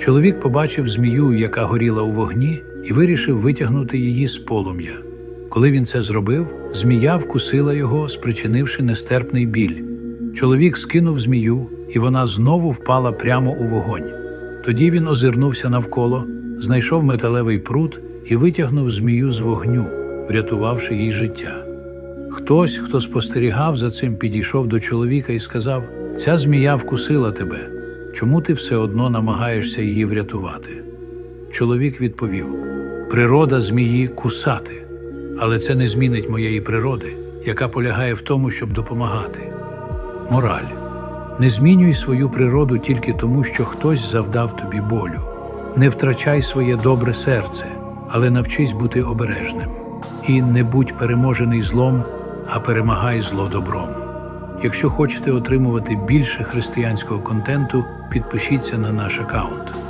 Чоловік побачив змію, яка горіла у вогні, і вирішив витягнути її з полум'я. Коли він це зробив, змія вкусила його, спричинивши нестерпний біль. Чоловік скинув змію, і вона знову впала прямо у вогонь. Тоді він озирнувся навколо, знайшов металевий прут і витягнув змію з вогню, врятувавши їй життя. Хтось, хто спостерігав за цим, підійшов до чоловіка і сказав: Ця змія вкусила тебе. Чому ти все одно намагаєшся її врятувати? Чоловік відповів: Природа змії кусати, але це не змінить моєї природи, яка полягає в тому, щоб допомагати. Мораль. Не змінюй свою природу тільки тому, що хтось завдав тобі болю. Не втрачай своє добре серце, але навчись бути обережним. І не будь переможений злом, а перемагай зло добром. Якщо хочете отримувати більше християнського контенту, підпишіться на наш аккаунт.